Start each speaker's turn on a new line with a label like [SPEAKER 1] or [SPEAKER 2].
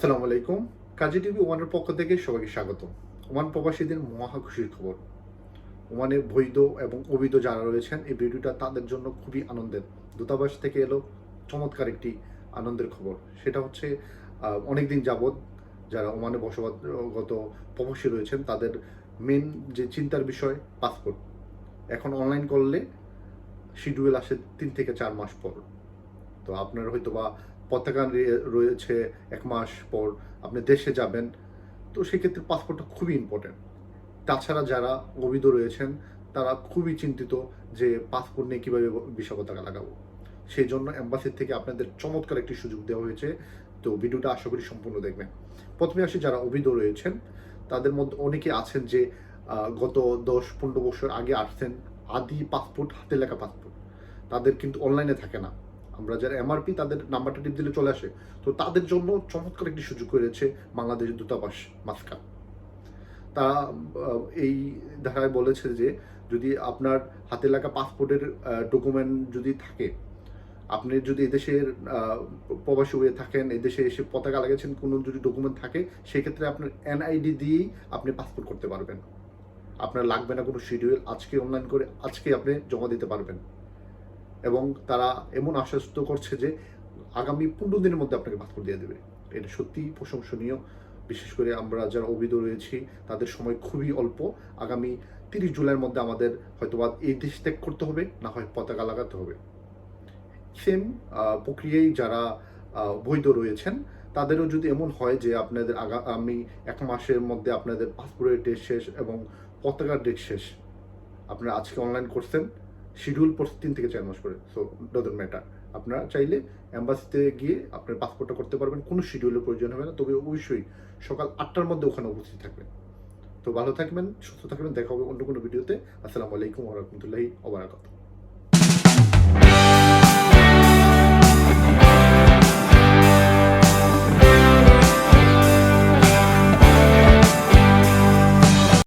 [SPEAKER 1] আসসালামু আলাইকুম। কাজী টিভি ওয়ানের পক্ষ থেকে সবাইকে স্বাগত। ওমান প্রবাসীদের মহা খুশির খবর। ওমানে বৈধ এবং অবৈধ যারা রয়েছেন, এই ভিডিওটা তাদের জন্য খুবই আনন্দের। দূতাবাস থেকে এলো চমৎকার একটি আনন্দের খবর। সেটা হচ্ছে অনেক দিন যাবৎ যারা ওমানে বসবাসগত প্রবাসী রয়েছেন, তাদের মেন যে চিন্তার বিষয় পাসপোর্ট এখন অনলাইন করলে শিডিউল আসে তিন থেকে চার মাস পর। তো আপনার হয়তো বা পতাকা রয়েছে এক মাস পর আপনি দেশে যাবেন, তো সেক্ষেত্রে পাসপোর্টটা খুবই ইম্পর্টেন্ট তাছাড়া যারা অবৈধ রয়েছেন, তারা খুবই চিন্তিত যে পাসপোর্ট নিয়ে কীভাবে ভিসা পতাকা লাগাবো। সেই জন্য অ্যাম্বাসির থেকে আপনাদের চমৎকার একটি সুযোগ দেওয়া হয়েছে। তো ভিডিওটা আশা করি সম্পূর্ণ দেখবেন। প্রথমে আসি যারা অবৈধ রয়েছেন, তাদের মধ্যে অনেকে আছেন যে গত দশ পনেরো বছর আগে আসছেন আদি পাসপোর্ট হাতে লেখা পাসপোর্ট তাদের কিন্তু অনলাইনে থাকে না। আমরা যারা এমআরপি তাদের নাম্বারটা টিপ দিলে চলে আসে। তো তাদের জন্য চমৎকার একটি সুযোগ করেছে বাংলাদেশ দূতাবাস মাস্কার তারা এই ধারায় বলেছে যে, যদি আপনার হাতে লেখা পাসপোর্টের ডকুমেন্ট যদি থাকে, আপনি যদি এদেশের প্রবাসী হয়ে থাকেন, এদেশে এসে পতাকা লাগাচ্ছেন, কোনো যদি ডকুমেন্ট থাকে, সেক্ষেত্রে আপনার এনআইডি দিয়েই আপনি পাসপোর্ট করতে পারবেন। আপনার লাগবে না কোনো শিডিউল, আজকে অনলাইন করে, আজকে আপনি জমা দিতে পারবেন। এবং তারা এমন আশ্বস্ত করছে যে আগামী পনেরো দিনের মধ্যে আপনাকে পাসপোর্ট দিয়ে দেবে। এটা সত্যিই প্রশংসনীয়। বিশেষ করে আমরা যারা অভিধ রয়েছি, তাদের সময় খুবই অল্প। আগামী তিরিশ জুলাইয়ের মধ্যে আমাদের হয়তোবা এই দেশ ত্যাগ করতে হবে, না হয় পতাকা লাগাতে হবে। সেম প্রক্রিয়ায় যারা বৈধ রয়েছেন, তাদেরও যদি এমন হয় যে আপনাদের আগামী এক মাসের মধ্যে আপনাদের পাসপোর্টের ডেট শেষ এবং পতাকার ডেট শেষ, আপনারা আজকে অনলাইন করছেন শিডিউল পড়ছে তিন থেকে চার মাস করে। সো ডজন্ট ম্যাটার আপনারা চাইলে অ্যাম্বাসিতে গিয়ে আপনার পাসপোর্টটা করতে পারবেন, কোনো শিডিউলের প্রয়োজন হবে না। তবে অবশ্যই সকাল আটটার মধ্যে ওখানে উপস্থিত থাকবেন। তো ভালো থাকবেন, সুস্থ থাকবেন। দেখা হবে অন্য কোনো ভিডিওতে আসসালামু আলাইকুম ওরহমতুল্লাহি ওবরাকাতুহ